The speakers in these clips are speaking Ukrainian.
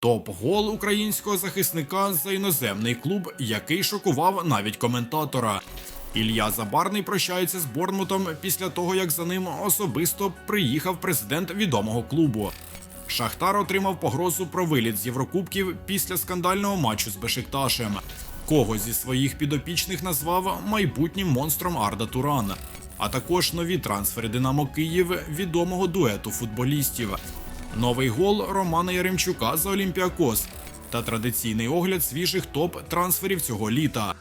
Топ-гол українського захисника за іноземний клуб, який шокував навіть коментатора. Ілля Забарний прощається з Борнмутом після того, як за ним особисто приїхав президент відомого клубу. Шахтар отримав погрозу про виліт з Єврокубків після скандального матчу з Бешикташем. Кого зі своїх підопічних назвав майбутнім монстром Арда Туран, а також нові трансфери Динамо Київ відомого дуету футболістів. Новий гол Романа Яремчука за Олімпіакос та традиційний огляд свіжих топ-трансферів цього літа.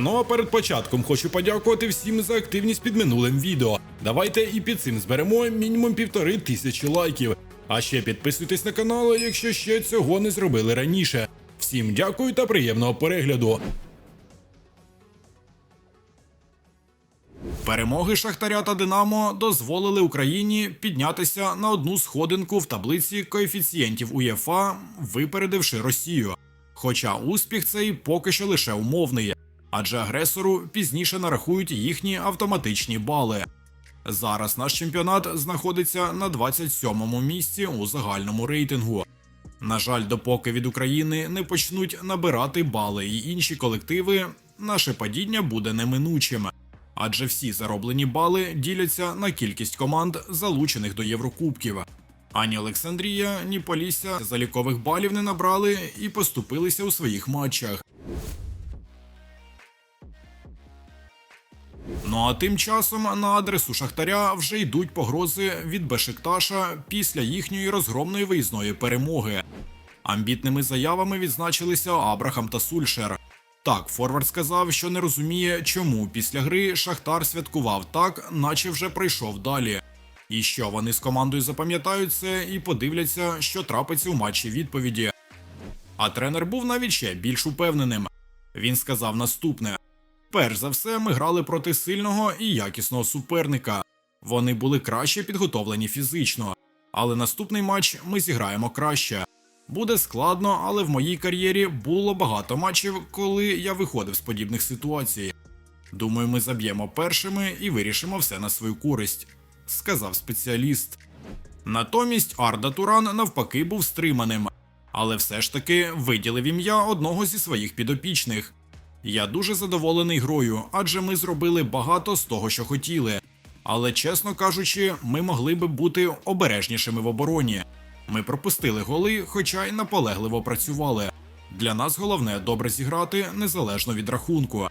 Ну а перед початком хочу подякувати всім за активність під минулим відео. Давайте і під цим зберемо мінімум півтори тисячі лайків. А ще підписуйтесь на канал, якщо ще цього не зробили раніше. Всім дякую та приємного перегляду. Перемоги Шахтаря та Динамо дозволили Україні піднятися на одну сходинку в таблиці коефіцієнтів УЄФА, випередивши Росію. Хоча успіх цей поки що лише умовний, адже агресору пізніше нарахують їхні автоматичні бали. Зараз наш чемпіонат знаходиться на 27-му місці у загальному рейтингу. На жаль, допоки від України не почнуть набирати бали і інші колективи, наше падіння буде неминучим. Адже всі зароблені бали діляться на кількість команд, залучених до Єврокубків. Ані Олександрія, ні Полісся залікових балів не набрали і поступилися у своїх матчах. Ну а тим часом на адресу Шахтаря вже йдуть погрози від Бешикташа після їхньої розгромної виїзної перемоги. Амбітними заявами відзначилися Абрахам та Сульшер. Так, Форвард сказав, що не розуміє, чому після гри Шахтар святкував так, наче вже пройшов далі. І що вони з командою запам'ятають це і подивляться, що трапиться у матчі відповіді. А тренер був навіть ще більш упевненим. Він сказав наступне: перш за все, ми грали проти сильного і якісного суперника. Вони були краще підготовлені фізично, але наступний матч ми зіграємо краще. Буде складно, але в моїй кар'єрі було багато матчів, коли я виходив з подібних ситуацій. Думаю, ми заб'ємо першими і вирішимо все на свою користь, сказав спеціаліст. Натомість Арда Туран навпаки був стриманим, але все ж таки виділив ім'я одного зі своїх підопічних. Я дуже задоволений грою, адже ми зробили багато з того, що хотіли. Але чесно кажучи, ми могли би бути обережнішими в обороні. Ми пропустили голи, хоча й наполегливо працювали. Для нас головне добре зіграти незалежно від рахунку.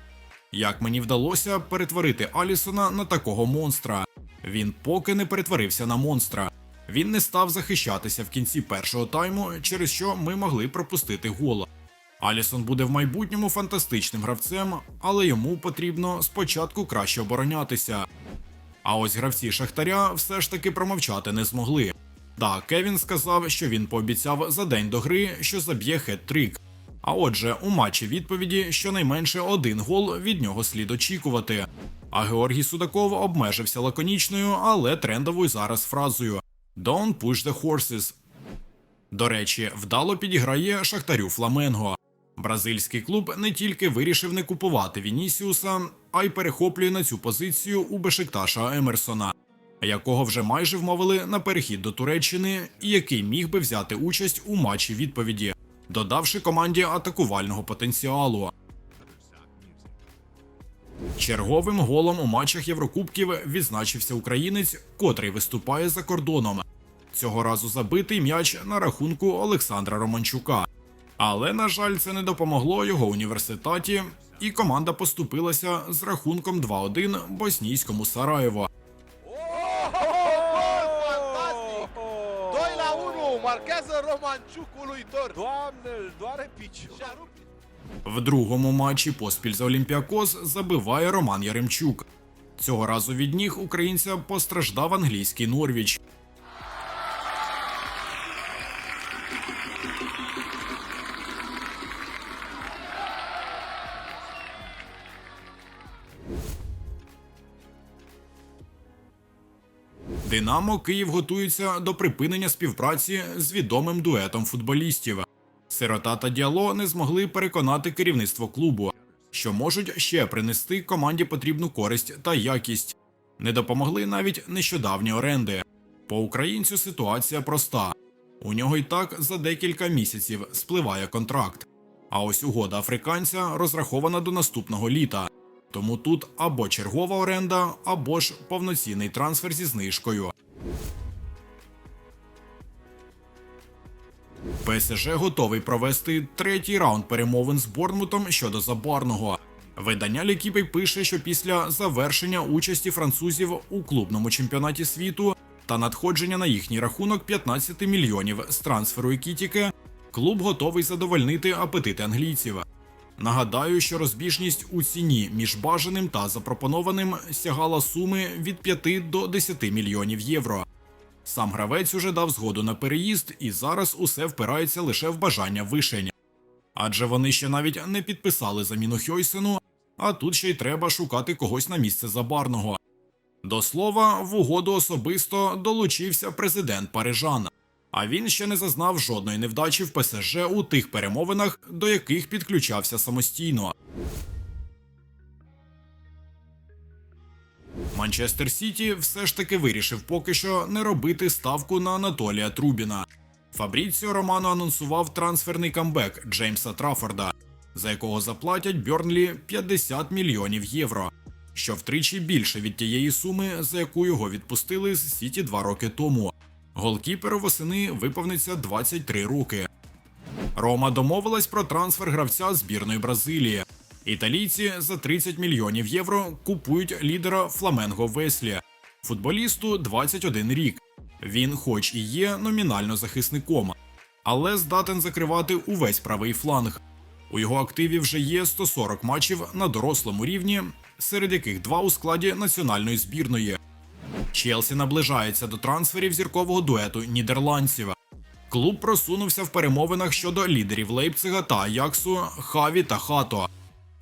Як мені вдалося перетворити Алісона на такого монстра? Він поки не перетворився на монстра. Він не став захищатися в кінці першого тайму, через що ми могли пропустити гол. Алісон буде в майбутньому фантастичним гравцем, але йому потрібно спочатку краще оборонятися. А ось гравці Шахтаря все ж таки промовчати не змогли. Так, Кевін сказав, що він пообіцяв за день до гри, що заб'є хет-трик. А отже, у матчі відповіді щонайменше один гол від нього слід очікувати. А Георгій Судаков обмежився лаконічною, але трендовою зараз фразою Don't push the horses. До речі, вдало підіграє Шахтарю Фламенго. Бразильський клуб не тільки вирішив не купувати Вінісіуса, а й перехоплює на цю позицію у Бешикташа Емерсона, якого вже майже вмовили на перехід до Туреччини, і який міг би взяти участь у матчі відповіді, додавши команді атакувального потенціалу. Черговим голом у матчах Єврокубків відзначився українець, котрий виступає за кордоном. Цього разу забитий м'яч на рахунку Олександра Романчука. Але, на жаль, це не допомогло його університеті, і команда поступилася з рахунком 2-1 боснійському Сараєво. Romanciuc uluitor. Doamne, îl doare picior. Și-a rupt В другому матчі поспіль за Олімпіакос забиває Роман Яремчук. Цього разу від ніг українця постраждав англійський Норвіч. Динамо Київ готується до припинення співпраці з відомим дуетом футболістів. Сирота та Діало не змогли переконати керівництво клубу, що можуть ще принести команді потрібну користь та якість. Не допомогли навіть нещодавні оренди. По українцю ситуація проста: У нього й так за декілька місяців спливає контракт. А ось угода африканця розрахована до наступного літа. Тому тут або чергова оренда, або ж повноцінний трансфер зі знижкою. ПСЖ готовий провести третій раунд перемовин з Борнмутом щодо забарного. Видання Лікіпей пише, що після завершення участі французів у клубному чемпіонаті світу та надходження на їхній рахунок 15 мільйонів з трансферу Екітіке, клуб готовий задовольнити апетити англійців. Нагадаю, що розбіжність у ціні між бажаним та запропонованим сягала суми від 5 до 10 мільйонів євро. Сам гравець уже дав згоду на переїзд, і зараз усе впирається лише в бажання вишень. Адже вони ще навіть не підписали заміну Хьойсену, а тут ще й треба шукати когось на місце забарного. До слова, в угоду особисто долучився президент Парижан, а він ще не зазнав жодної невдачі в ПСЖ у тих перемовинах, до яких підключався самостійно. Манчестер Сіті все ж таки вирішив поки що не робити ставку на Анатолія Трубіна. Фабріціо Романо анонсував трансферний камбек Джеймса Траффорда, за якого заплатять Бьорнлі 50 мільйонів євро, що втричі більше від тієї суми, за яку його відпустили з Сіті два роки тому. Голкіперу восени виповниться 23 роки. Рома домовилась про трансфер гравця збірної Бразилії. Італійці за 30 мільйонів євро купують лідера Фламенго Веслі. Футболісту 21 рік. Він, хоч і є номінально захисником, але здатен закривати увесь правий фланг. У його активі вже є 140 матчів на дорослому рівні, серед яких два у складі національної збірної. Челсі наближається до трансферів зіркового дуету нідерландців. Клуб просунувся в перемовинах щодо лідерів Лейпцига та Аяксу Хаві та Хато.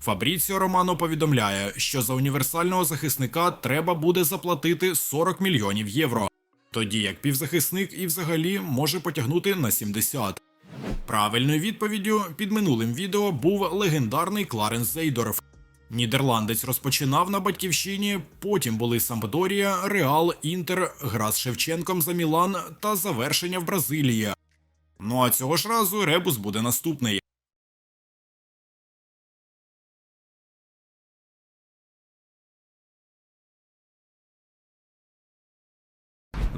Фабріціо Романо повідомляє, що за універсального захисника треба буде заплатити 40 мільйонів євро, тоді як півзахисник і взагалі може потягнути на 70. Правильною відповіддю під минулим відео був легендарний Кларенс Зейдорф. Нідерландець розпочинав на батьківщині, потім були Сампдорія, Реал, Інтер, гра з Шевченком за Мілан та завершення в Бразилії. Ну а цього ж разу ребус буде наступний.